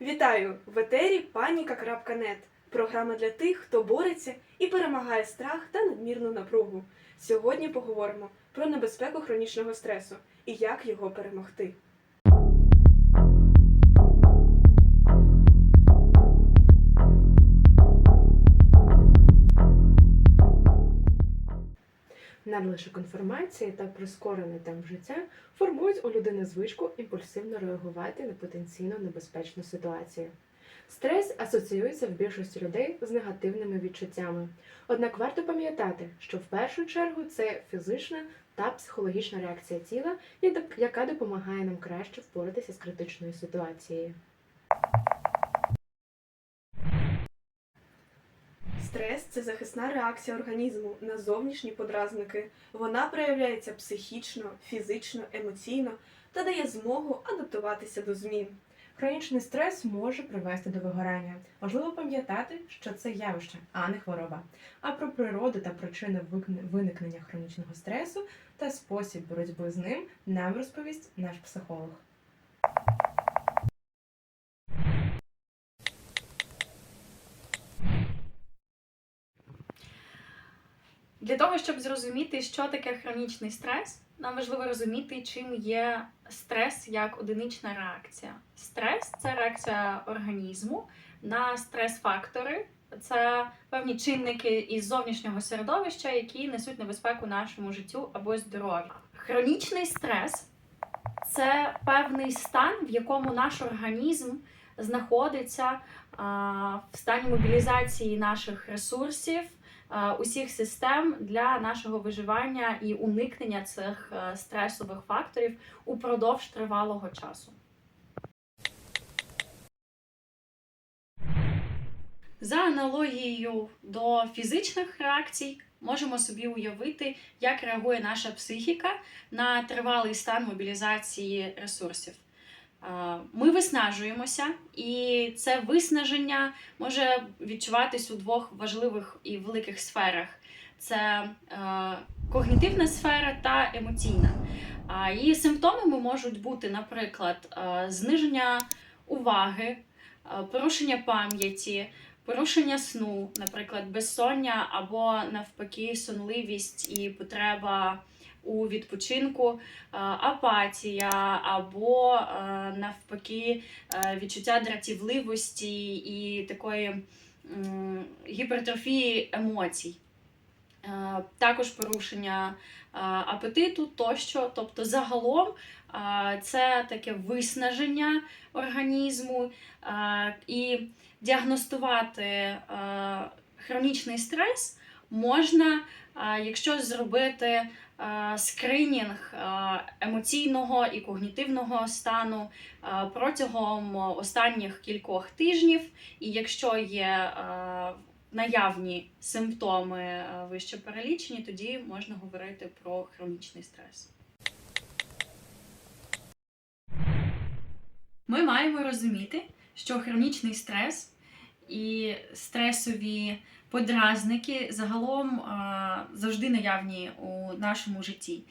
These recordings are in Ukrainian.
Вітаю! В етері Паніка.нет Програма для тих, хто бореться і перемагає страх та надмірну напругу. Сьогодні поговоримо про небезпеку хронічного стресу і як його перемогти. Надлишок інформації та прискорений темп життя формують у людини звичку імпульсивно реагувати на потенційно небезпечну ситуацію. Стрес асоціюється в більшості людей з негативними відчуттями. Однак варто пам'ятати, що в першу чергу це фізична та психологічна реакція тіла, яка допомагає нам краще впоратися з критичною ситуацією. Стрес це захисна реакція організму на зовнішні подразники. Вона проявляється психічно, фізично, емоційно та дає змогу адаптуватися до змін. Хронічний стрес може привести до вигорання. Важливо пам'ятати, що це явище, а не хвороба. А про природу та причини виникнення хронічного стресу та спосіб боротьби з ним нам розповість наш психолог. Для того, щоб зрозуміти, що таке хронічний стрес, нам важливо розуміти, чим є стрес як одинична реакція. Стрес це реакція організму на стрес-фактори. Це певні чинники із зовнішнього середовища, які несуть небезпеку нашому життю або здоров'ю. Хронічний стрес це певний стан, в якому наш організм знаходиться в стані мобілізації наших ресурсів, усіх систем для нашого виживання і уникнення цих е, стресових факторів упродовж тривалого часу. За аналогією до фізичних реакцій, можемо собі уявити, як реагує наша психіка на тривалий стан мобілізації ресурсів. Ми виснажуємося, і це виснаження може відчуватись у двох важливих і великих сферах: це е, когнітивна сфера та емоційна. Її симптомами можуть бути, наприклад, е, зниження уваги, е, порушення пам'яті, порушення сну, наприклад, безсоння або навпаки сонливість і потреба у відпочинку, е, апатія або е, навпаки е, відчуття дратівливості і такої гіпертрофії емоцій. Також порушення апетиту тощо. Тобто, загалом це таке виснаження організму і діагностувати хронічний стрес можна, якщо зробити скринінг е, емоційного і когнітивного стану е, протягом останніх кількох тижнів, і якщо є е, наявні симптоми е, вище перелічені, тоді можна говорити про хронічний стрес. Ми маємо розуміти, що хронічний стрес і стресові подразники загалом завжди наявні у нашому житті.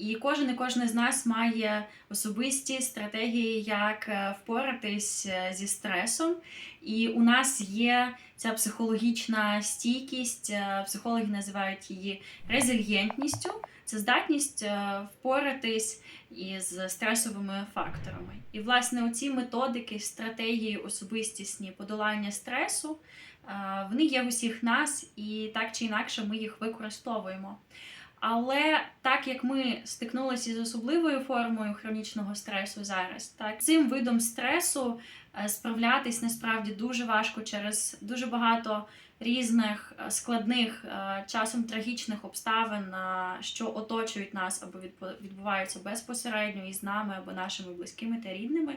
І кожен і кожна з нас має особисті стратегії, як е, впоратись е, зі стресом. І у нас є ця психологічна стійкість, е, психологи називають її резильєнтністю. Це здатність впоратись із стресовими факторами. І, власне, оці методики, стратегії особистісні подолання стресу, вони є в усіх нас, і так чи інакше ми їх використовуємо. Але так як ми стикнулися з особливою формою хронічного стресу зараз, так цим видом стресу е, справлятись насправді дуже важко через дуже багато різних е, складних, е, часом трагічних обставин, що оточують нас або відбу- відбуваються безпосередньо із нами або нашими близькими та рідними.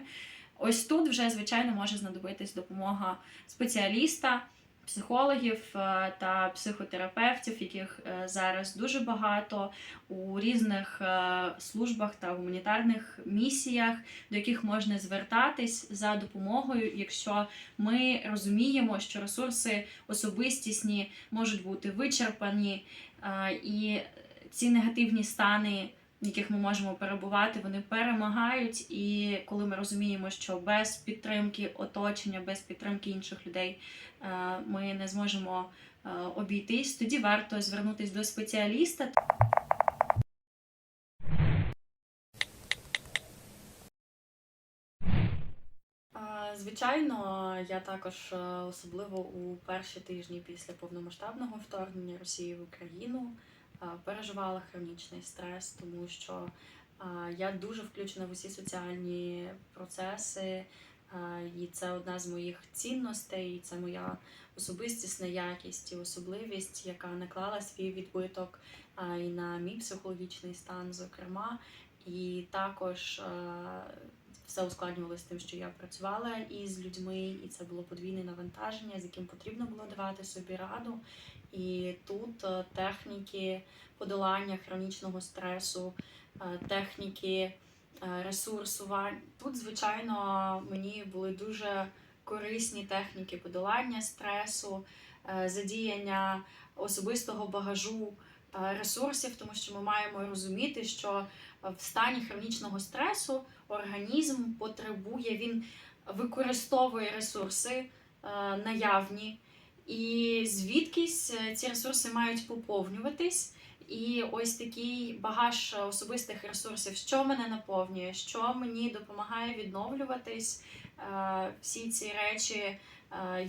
Ось тут вже звичайно може знадобитись допомога спеціаліста, психологів е, та психотерапевтів, яких е, зараз дуже багато у різних е, службах та гуманітарних місіях, до яких можна звертатись за допомогою, якщо ми розуміємо, що ресурси особистісні можуть бути вичерпані, і ці негативні стани в яких ми можемо перебувати, вони перемагають. І коли ми розуміємо, що без підтримки оточення, без підтримки інших людей е, ми не зможемо е, обійтись, тоді варто звернутися до спеціаліста. Звичайно, я також е, особливо у перші тижні після повномасштабного вторгнення Росії в Україну переживала хронічний стрес, тому що е, я дуже включена в усі соціальні процеси, е, і це одна з моїх цінностей, це моя особистісна якість і особливість, яка наклала свій відбиток е, і на мій психологічний стан, зокрема. І також е, все ускладнювалося тим, що я працювала із людьми, і це було подвійне навантаження, з яким потрібно було давати собі раду. І тут е, техніки подолання хронічного стресу, е, техніки е, ресурсування. Тут, звичайно, мені були дуже корисні техніки подолання стресу, задіяння особистого багажу ресурсів, тому що ми маємо розуміти, що в стані хронічного стресу організм потребує, він використовує ресурси е, наявні, і звідкись е, ці ресурси мають поповнюватись. І ось такий багаж особистих ресурсів, що мене наповнює, що мені допомагає відновлюватись. Е, Всі ці речі е,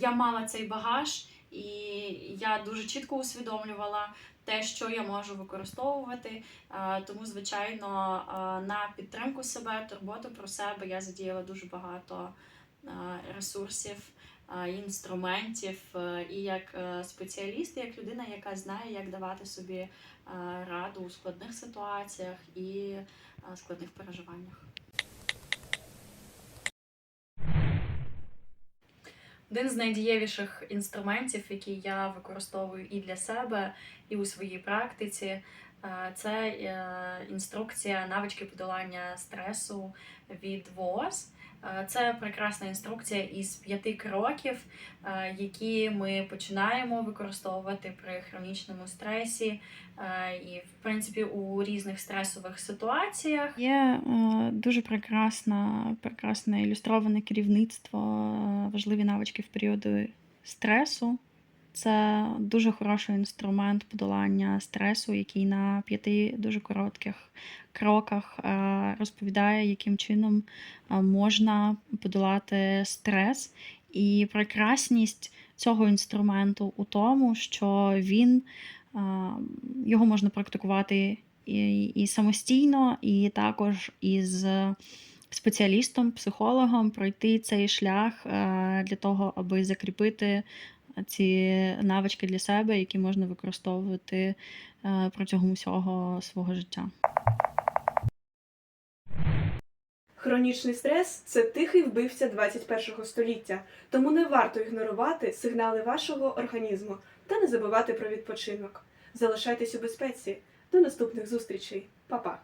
я мала цей багаж, і я дуже чітко усвідомлювала те, що я можу використовувати. Е, Тому, звичайно, е, на підтримку себе, турботу про себе я задіяла дуже багато е, ресурсів, інструментів. І як спеціаліст, як людина, яка знає, як давати собі раду у складних ситуаціях і складних переживаннях. Один з найдієвіших інструментів, який я використовую і для себе, і у своїй практиці, е, це е, інструкція навички подолання стресу від ВООЗ. Е, Це прекрасна інструкція із п'яти кроків, які ми починаємо використовувати при хронічному стресі і, в принципі, у різних стресових ситуаціях. Є дуже прекрасна, прекрасне ілюстроване керівництво, важливі навички в періоди стресу. Це дуже хороший інструмент подолання стресу, який на п'яти дуже коротких кроках е, розповідає, яким чином е, можна подолати стрес. І прекрасність цього інструменту у тому, що він е, його можна практикувати і, самостійно, і також із спеціалістом, психологом пройти цей шлях е, для того, аби закріпити ці навички для себе, які можна використовувати е, протягом усього свого життя. Хронічний стрес це тихий вбивця 21 століття, тому не варто ігнорувати сигнали вашого організму та не забувати про відпочинок. Залишайтесь у безпеці. До наступних зустрічей, Па-па!